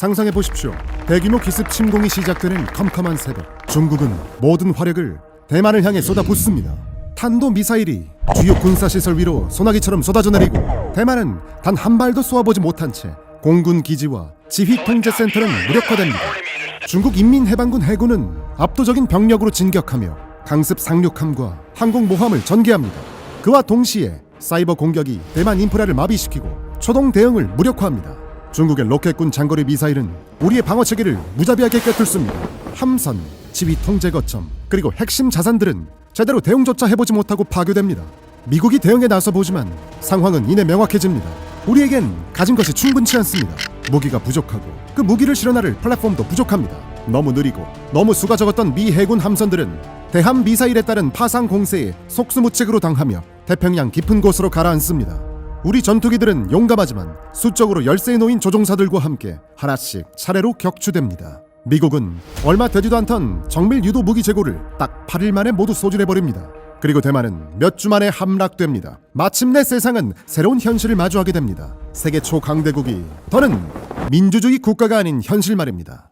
상상해 보십시오. 대규모 기습 침공이 시작되는 컴컴한 새벽. 중국은 모든 화력을 대만을 향해 쏟아붓습니다. 탄도 미사일이 주요 군사 시설 위로 소나기처럼 쏟아져 내리고 대만은 단 한 발도 쏘아보지 못한 채 공군 기지와 지휘 통제 센터는 무력화됩니다. 중국 인민해방군 해군은 압도적인 병력으로 진격하며 강습 상륙함과 항공 모함을 전개합니다. 그와 동시에 사이버 공격이 대만 인프라를 마비시키고 초동 대응을 무력화합니다. 중국의 로켓군 장거리 미사일은 우리의 방어 체계를 무자비하게 꿰뚫습니다. 함선, 지휘 통제 거점, 그리고 핵심 자산들은 제대로 대응조차 해보지 못하고 파괴됩니다. 미국이 대응에 나서 보지만 상황은 이내 명확해집니다. 우리에겐 가진 것이 충분치 않습니다. 무기가 부족하고 그 무기를 실어나를 플랫폼도 부족합니다. 너무 느리고 너무 수가 적었던 미 해군 함선들은 대함 미사일에 따른 파상 공세에 속수무책으로 당하며 태평양 깊은 곳으로 가라앉습니다. 우리 전투기들은 용감하지만 수적으로 열세에 놓인 조종사들과 함께 하나씩 차례로 격추됩니다. 미국은 얼마 되지도 않던 정밀 유도 무기 재고를 딱 8일 만에 모두 소진해 버립니다. 그리고 대만은 몇 주 만에 함락됩니다. 마침내 세상은 새로운 현실을 마주하게 됩니다. 세계 초강대국이 더는 민주주의 국가가 아닌 현실 말입니다.